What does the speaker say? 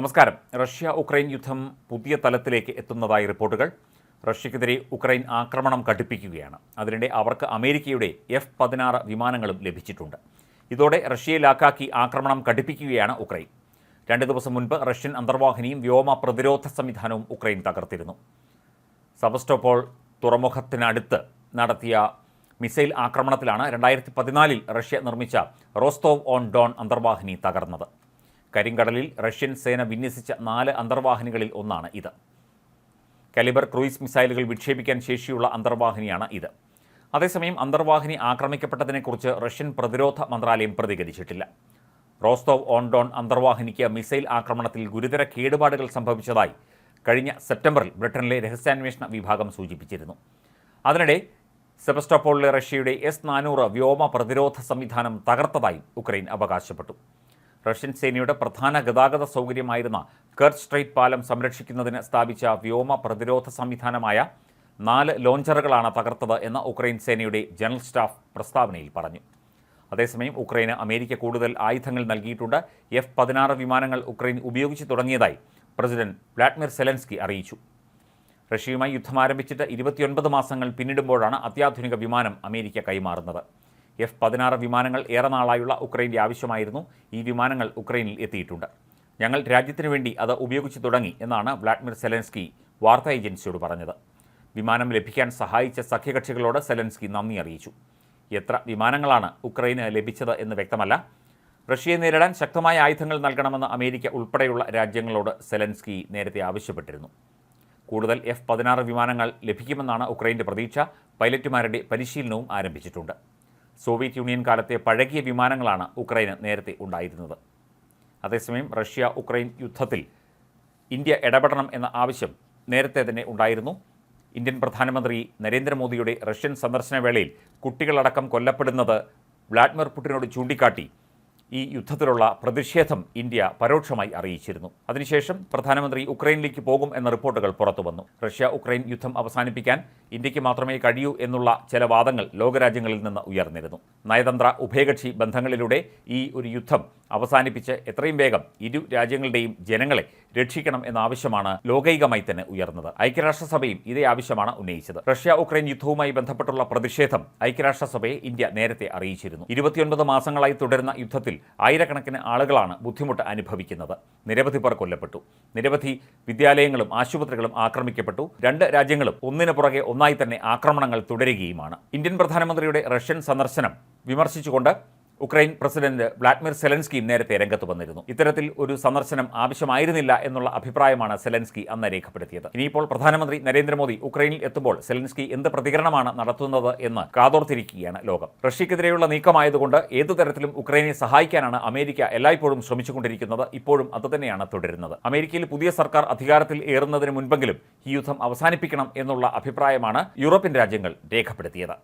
നമസ്കാരം. Russia Ukraine യുദ്ധം പുതിയ തലത്തിലേക്ക് എത്തുന്നതായി റിപ്പോർട്ടുകൾ. റഷ്യക്കെതിരെ ഉക്രൈൻ ആക്രമണം കടുപ്പിക്കുകയാണ്. അതിനിടെ അവർക്ക് അമേരിക്കയുടെ എഫ് പതിനാറ് വിമാനങ്ങളും ലഭിച്ചിട്ടുണ്ട്. ഇതോടെ റഷ്യയിലാക്കാക്കി ആക്രമണം കടുപ്പിക്കുകയാണ് ഉക്രൈൻ. രണ്ട് ദിവസം മുൻപ് റഷ്യൻ അന്തർവാഹിനിയും വ്യോമ പ്രതിരോധ സംവിധാനവും ഉക്രൈൻ തകർത്തിരുന്നു. സബസ്റ്റോപോൾ തുറമുഖത്തിനടുത്ത് നടത്തിയ മിസൈൽ ആക്രമണത്തിലാണ് രണ്ടായിരത്തി പതിനാലിൽ റഷ്യ നിർമ്മിച്ച റോസ്തോവ് ഓൺ ഡോൺ അന്തർവാഹിനി തകർന്നത്. കരിങ്കടലിൽ റഷ്യൻ സേന വിന്യസിച്ച നാല് അന്തർവാഹിനികളിൽ ഒന്നാണ് ഇത്. കലിബർ ക്രൂയിസ് മിസൈലുകൾ വിക്ഷേപിക്കാൻ ശേഷിയുള്ള അന്തർവാഹിനിയാണ് ഇത്. അതേസമയം അന്തർവാഹിനി ആക്രമിക്കപ്പെട്ടതിനെക്കുറിച്ച് റഷ്യൻ പ്രതിരോധ മന്ത്രാലയം പ്രതികരിച്ചിട്ടില്ല. റോസ്തോവ് ഓൺ ഡോൺ അന്തർവാഹിനിക്ക് മിസൈൽ ആക്രമണത്തിൽ ഗുരുതര കേടുപാടുകൾ സംഭവിച്ചതായി കഴിഞ്ഞ സെപ്റ്റംബറിൽ ബ്രിട്ടനിലെ രഹസ്യാന്വേഷണ വിഭാഗം സൂചിപ്പിച്ചിരുന്നു. അതിനിടെ സെബസ്റ്റോപ്പോളിലെ റഷ്യയുടെ എസ് നാനൂറ് വ്യോമ പ്രതിരോധ സംവിധാനം തകർത്തതായും ഉക്രൈൻ അവകാശപ്പെട്ടു. റഷ്യൻ സേനയുടെ പ്രധാന ഗതാഗത സൗകര്യമായിരുന്ന കർച്ച് സ്ട്രൈറ്റ് പാലം സംരക്ഷിക്കുന്നതിന് സ്ഥാപിച്ച വ്യോമ പ്രതിരോധ സംവിധാനമായ നാല് ലോഞ്ചറുകളാണ് തകർത്തത് എന്ന് ഉക്രൈൻ സേനയുടെ ജനറൽ സ്റ്റാഫ് പ്രസ്താവനയിൽ പറഞ്ഞു. അതേസമയം ഉക്രൈന് അമേരിക്ക കൂടുതൽ ആയുധങ്ങൾ നൽകിയിട്ടുണ്ട്. എഫ് പതിനാറ് വിമാനങ്ങൾ ഉക്രൈൻ ഉപയോഗിച്ച് തുടങ്ങിയതായി പ്രസിഡന്റ് വ്ളാഡിമിർ സെലൻസ്കി അറിയിച്ചു. റഷ്യയുമായി യുദ്ധം ആരംഭിച്ചിട്ട് ഇരുപത്തിയൊൻപത് മാസങ്ങൾ പിന്നിടുമ്പോഴാണ് അത്യാധുനിക വിമാനം അമേരിക്ക കൈമാറുന്നത്. എഫ് പതിനാറ് വിമാനങ്ങൾ ഏറെ നാളായുള്ള ഉക്രൈന്റെ ആവശ്യമായിരുന്നു. ഈ വിമാനങ്ങൾ ഉക്രൈനിൽ എത്തിയിട്ടുണ്ട്. ഞങ്ങൾ രാജ്യത്തിനു വേണ്ടി അത് ഉപയോഗിച്ചു തുടങ്ങി എന്നാണ് വ്ളാഡിമിർ സെലൻസ്കി വാർത്താ ഏജൻസിയോട് പറഞ്ഞത്. വിമാനം ലഭിക്കാൻ സഹായിച്ച സഖ്യകക്ഷികളോട് സെലൻസ്കി നന്ദി അറിയിച്ചു. എത്ര വിമാനങ്ങളാണ് ഉക്രൈന് ലഭിച്ചത് എന്ന് വ്യക്തമല്ല. റഷ്യയെ നേരിടാൻ ശക്തമായ ആയുധങ്ങൾ നൽകണമെന്ന് അമേരിക്ക ഉൾപ്പെടെയുള്ള രാജ്യങ്ങളോട് സെലൻസ്കി നേരത്തെ ആവശ്യപ്പെട്ടിരുന്നു. കൂടുതൽ എഫ് പതിനാറ് വിമാനങ്ങൾ ലഭിക്കുമെന്നാണ് ഉക്രൈന്റെ പ്രതീക്ഷ. പൈലറ്റുമാരുടെ പരിശീലനവും ആരംഭിച്ചിട്ടുണ്ട്. സോവിയറ്റ് യൂണിയൻ കാലത്തെ പഴകിയ വിമാനങ്ങളാണ് ഉക്രൈന് നേരത്തെ ഉണ്ടായിരുന്നത്. അതേസമയം റഷ്യ ഉക്രൈൻ യുദ്ധത്തിൽ ഇന്ത്യ ഇടപെടണം എന്ന ആവശ്യം നേരത്തെ തന്നെ ഉണ്ടായിരുന്നു. ഇന്ത്യൻ പ്രധാനമന്ത്രി നരേന്ദ്രമോദിയുടെ റഷ്യൻ സന്ദർശന വേളയിൽ കുട്ടികളടക്കം കൊല്ലപ്പെടുന്നത് വ്ളാഡിമിർ പുടിനോട് ചൂണ്ടിക്കാട്ടി ഈ യുദ്ധത്തിലുള്ള പ്രതിഷേധം ഇന്ത്യ പരോക്ഷമായി അറിയിച്ചിരുന്നു. അതിനുശേഷം പ്രധാനമന്ത്രി ഉക്രൈനിലേക്ക് പോകും എന്ന റിപ്പോർട്ടുകൾ പുറത്തുവന്നു. റഷ്യ ഉക്രൈൻ യുദ്ധം അവസാനിപ്പിക്കാൻ ഇന്ത്യയ്ക്ക് മാത്രമേ കഴിയൂ എന്നുള്ള ചില വാദങ്ങൾ ലോകരാജ്യങ്ങളിൽ നിന്ന് ഉയർന്നിരുന്നു. നയതന്ത്ര ഉഭയകക്ഷി ബന്ധങ്ങളിലൂടെ ഈ ഒരു യുദ്ധം അവസാനിപ്പിച്ച് എത്രയും വേഗം ഇരു രാജ്യങ്ങളുടെയും ജനങ്ങളെ രക്ഷിക്കണം എന്ന ആവശ്യമാണ് ലോകൈകമായി തന്നെ ഉയർന്നത്. ഐക്യരാഷ്ട്രസഭയും ഇതേ ആവശ്യമാണ് ഉന്നയിച്ചത്. റഷ്യ ഉക്രൈൻ യുദ്ധവുമായി ബന്ധപ്പെട്ടുള്ള പ്രതിഷേധം ഐക്യരാഷ്ട്രസഭയെ ഇന്ത്യ നേരത്തെ അറിയിച്ചിരുന്നു. ഇരുപത്തിയൊൻപത് മാസങ്ങളായി തുടരുന്ന യുദ്ധത്തിൽ ആയിരക്കണക്കിന് ആളുകളാണ് ബുദ്ധിമുട്ട് അനുഭവിക്കുന്നത്. നിരവധി പേർ കൊല്ലപ്പെട്ടു. നിരവധി വിദ്യാലയങ്ങളും ആശുപത്രികളും ആക്രമിക്കപ്പെട്ടു. രണ്ട് രാജ്യങ്ങളും ഒന്നിനു പുറകെ ഒന്നായി തന്നെ ആക്രമണങ്ങൾ തുടരുകയുമാണ്. ഇന്ത്യൻ പ്രധാനമന്ത്രിയുടെ റഷ്യൻ സന്ദർശനം വിമർശിച്ചുകൊണ്ട് ഉക്രൈൻ പ്രസിഡന്റ് വ്ളാഡിമിർ സെലൻസ്കി നേരത്തെ രംഗത്ത് വന്നിരുന്നു. ഇത്തരത്തിൽ ഒരു സന്ദർശനം ആവശ്യമായിരുന്നില്ല എന്നുള്ള അഭിപ്രായമാണ് സെലൻസ്കി അന്ന് രേഖപ്പെടുത്തിയത്. ഇനിയിപ്പോൾ പ്രധാനമന്ത്രി നരേന്ദ്രമോദി ഉക്രൈനിൽ എത്തുമ്പോൾ സെലൻസ്കി എന്ത് പ്രതികരണമാണ് നടത്തുന്നത് എന്ന് കാതോർത്തിരിക്കുകയാണ് ലോകം. റഷ്യക്കെതിരെയുള്ള നീക്കമായതുകൊണ്ട് ഏതു തരത്തിലും ഉക്രൈനെ സഹായിക്കാനാണ് അമേരിക്ക എല്ലായ്പ്പോഴും ശ്രമിച്ചുകൊണ്ടിരിക്കുന്നത്. ഇപ്പോഴും അതുതന്നെയാണ് തുടരുന്നത്. അമേരിക്കയിൽ പുതിയ സർക്കാർ അധികാരത്തിൽ ഏറുന്നതിന് മുൻപെങ്കിലും ഈ യുദ്ധം അവസാനിപ്പിക്കണം എന്നുള്ള അഭിപ്രായമാണ് യൂറോപ്യൻ രാജ്യങ്ങൾ രേഖപ്പെടുത്തിയത്.